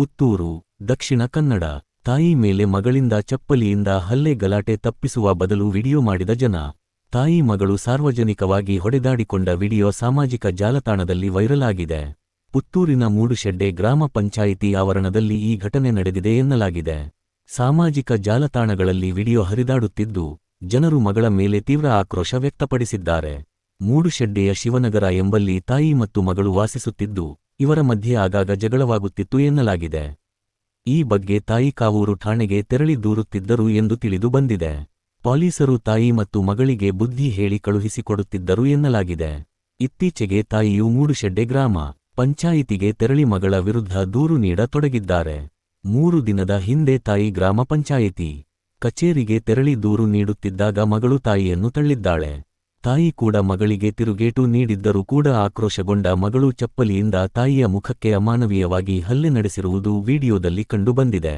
ಪುತ್ತೂರು, ದಕ್ಷಿಣ ಕನ್ನಡ, ತಾಯಿ ಮೇಲೆ ಮಗಳಿಂದ ಚಪ್ಪಲಿಯಿಂದ ಹಲ್ಲೆ ಗಲಾಟೆ ತಪ್ಪಿಸುವ ಬದಲು ವಿಡಿಯೋ ಮಾಡಿದ ಜನ. ತಾಯಿ ಮಗಳು ಸಾರ್ವಜನಿಕವಾಗಿ ಹೊಡೆದಾಡಿಕೊಂಡ ವಿಡಿಯೋ ಸಾಮಾಜಿಕ ಜಾಲತಾಣದಲ್ಲಿ ವೈರಲ್ ಆಗಿದೆ. ಪುತ್ತೂರಿನ ಮೂಡುಶೆಡ್ಡೆ ಗ್ರಾಮ ಪಂಚಾಯಿತಿ ಆವರಣದಲ್ಲಿ ಈ ಘಟನೆ ನಡೆದಿದೆ ಎನ್ನಲಾಗಿದೆ. ಸಾಮಾಜಿಕ ಜಾಲತಾಣಗಳಲ್ಲಿ ವಿಡಿಯೋ ಹರಿದಾಡುತ್ತಿದ್ದು, ಜನರು ಮಗಳ ಮೇಲೆ ತೀವ್ರ ಆಕ್ರೋಶ ವ್ಯಕ್ತಪಡಿಸಿದ್ದಾರೆ. ಮೂಡುಶೆಡ್ಡೆಯ ಶಿವನಗರ ಎಂಬಲ್ಲಿ ತಾಯಿ ಮತ್ತು ಮಗಳು ವಾಸಿಸುತ್ತಿದ್ದು ಇವರ ಮಧ್ಯೆ ಆಗಾಗ ಜಗಳವಾಗುತ್ತಿತ್ತು ಎನ್ನಲಾಗಿದೆ. ಈ ಬಗ್ಗೆ ತಾಯಿ ಕಾವೂರು ಠಾಣೆಗೆ ತೆರಳಿ ದೂರುತ್ತಿದ್ದರು ಎಂದು ತಿಳಿದು ಬಂದಿದೆ. ಪೊಲೀಸರು ತಾಯಿ ಮತ್ತು ಮಗಳಿಗೆ ಬುದ್ಧಿ ಹೇಳಿ ಕಳುಹಿಸಿಕೊಡುತ್ತಿದ್ದರು ಎನ್ನಲಾಗಿದೆ. ಇತ್ತೀಚೆಗೆ ತಾಯಿಯು ಮೂಡುಶೆಡ್ಡೆ ಗ್ರಾಮ, ಪಂಚಾಯಿತಿಗೆ ತೆರಳಿ ಮಗಳ ವಿರುದ್ಧ ದೂರು ನೀಡತೊಡಗಿದ್ದಾರೆ. ಮೂರು ದಿನದ ಹಿಂದೆ ತಾಯಿ ಗ್ರಾಮ ಪಂಚಾಯಿತಿ ಕಚೇರಿಗೆ ತೆರಳಿ ದೂರು ನೀಡುತ್ತಿದ್ದಾಗ ಮಗಳು ತಾಯಿಯನ್ನು ತಳ್ಳಿದ್ದಾಳೆ. ತಾಯಿ ಕೂಡ ಮಗಳಿಗೆ ತಿರುಗೇಟು ನೀಡಿದ್ದರೂ ಕೂಡ ಆಕ್ರೋಶಗೊಂಡ ಮಗಳು ಚಪ್ಪಲಿಯಿಂದ ತಾಯಿಯ ಮುಖಕ್ಕೆ ಅಮಾನವೀಯವಾಗಿ ಹಲ್ಲೆ ನಡೆಸಿರುವುದು ವಿಡಿಯೋದಲ್ಲಿ ಕಂಡುಬಂದಿದೆ.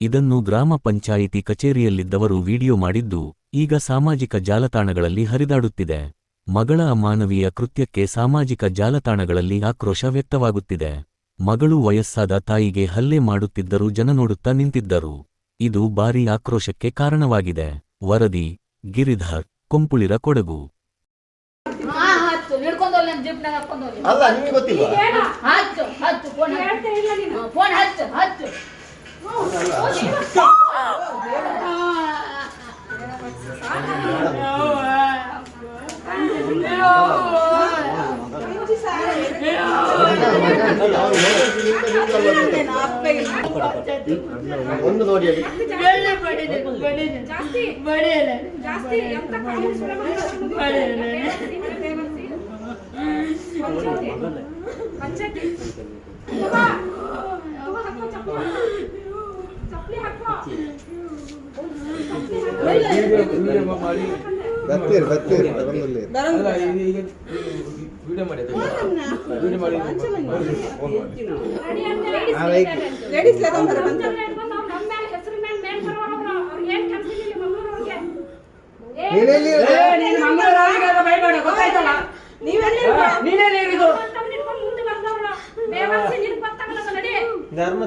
ಇದನ್ನು ಗ್ರಾಮ ಪಂಚಾಯಿತಿ ಕಚೇರಿಯಲ್ಲಿದ್ದವರು ವಿಡಿಯೋ ಮಾಡಿದ್ದು, ಈಗ ಸಾಮಾಜಿಕ ಜಾಲತಾಣಗಳಲ್ಲಿ ಹರಿದಾಡುತ್ತಿದೆ. ಮಗಳ ಅಮಾನವೀಯ ಕೃತ್ಯಕ್ಕೆ ಸಾಮಾಜಿಕ ಜಾಲತಾಣಗಳಲ್ಲಿ ಆಕ್ರೋಶ ವ್ಯಕ್ತವಾಗುತ್ತಿದೆ. ಮಗಳು ವಯಸ್ಸಾದ ತಾಯಿಗೆ ಹಲ್ಲೆ ಮಾಡುತ್ತಿದ್ದರೂ ಜನ ನೋಡುತ್ತಾ ನಿಂತಿದ್ದರು. ಇದು ಭಾರೀ ಆಕ್ರೋಶಕ್ಕೆ ಕಾರಣವಾಗಿದೆ. ವರದಿ, ಗಿರಿಧರ್. ಕೊಂಪುಳಿರ ಕೊಡಗು ಅಲ್ಲ ನಿಮಗೆ ಹಚ್ಚು ಫೋನ್ ಒಂದು ನೋಡಿ ಅಲ್ಲಿ ಜಾಸ್ತಿ ಬರ್ತೀರಿ ಬರ್ತೀರಿ ನಮ್ಮ ಮೇಲೆ ಹೆಸರು ಮೇಲೆ ಮೇಲ್ ಬರೋರು ಅವ್ರು. ಧರ್ಮ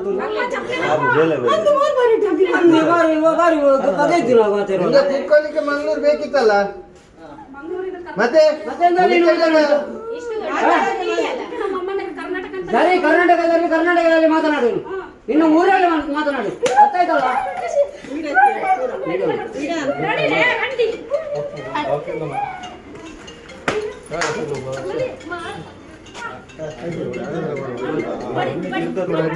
ಕೂತ್ಕೊಳ್ಳಿಕ್ಕೆ ಮಂಗಳೂರು ಬೇಕಿತ್ತಲ್ಲ ಮತ್ತೆ ಸರಿ ಕರ್ನಾಟಕದಲ್ಲಿ ಕರ್ನಾಟಕದಲ್ಲಿ ಮಾತನಾಡು ಇನ್ನು ಊರಲ್ಲಿ ಮಾತ್- ಮಾತನಾಡು ಗೊತ್ತಾಯ್ತಲ್ಲ ನಡಿಲೇ, ರಂಡಿ. ಬಡಿ, ಬಡಿ, ಬಡಿ,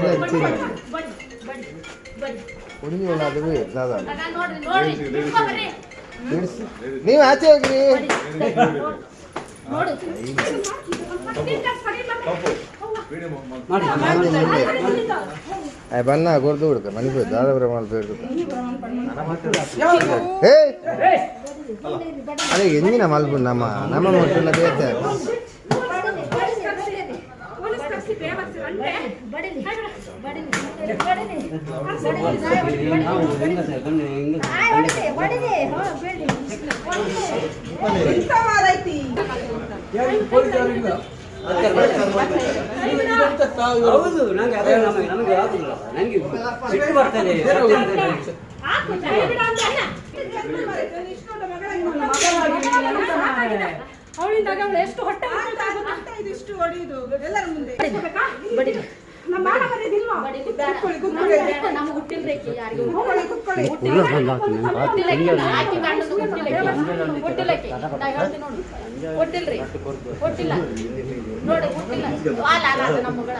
ಬಡಿ, ಬಡಿ, ಬಡಿ. ಹುಡುಗಿವಲ್ಲ ಅದು ಸಾಧಾರಣ ಆಗ ನೋಡ್ರಿ ನೋಡ್ರಿ ಹಿಡ್ಕೊ ಬರ್ರಿ. ಬಿಡಿಸಿ ನೀವು ಆಚೆ ಹೋಗ್ರಿ ನೋಡು ಮತ್ತಿಂದ ಸರಿ ಮತ್ತೆ. ಮಾಡಿ ಆಯ್ ಬನ್ನ ಗೊರ್ದು ಬಿಡುತ್ತೆ ಮನೆ ಬೇಕು ದಾದ ಪ್ರಮಾಣ ಬೇಕು ಏ ಅದೇ ಎಂದಿನ ಮಲ್ಬು ನಮ್ಮ ನಮ್ಮ ಮೊಟ್ಟನ ಬೇತೆ ಹೌದು ನಂಗೆ ಅದೇ ನಮಗೆ ನಮಗೆ ಆಗುದಿಲ್ಲ ನನಗೆ ಸಿಟ್ಟು ಬರ್ತದೆ. ಹಾಕು, ಅವಳು ಎಷ್ಟು ಹೊಟ್ಟೆ? ಇದಿಷ್ಟು ಹೊಡೆಯುದು ಎಲ್ಲರ ಮುಂದೆ. ಬಡಿ. ನಮ್ಮ ಯಾರಿಗೂ. ನಾ ಹೇಳ್ತೀನಿ ನೋಡು. ಹುಟ್ಟಿಲ್ರಿ ಹುಟ್ಟಿಲ್ಲ. ನೋಡಿ ಹುಟ್ಟಿಲ್ಲ. ಅಲ್ಲ ನಮ್ಮ ಮಗಳ.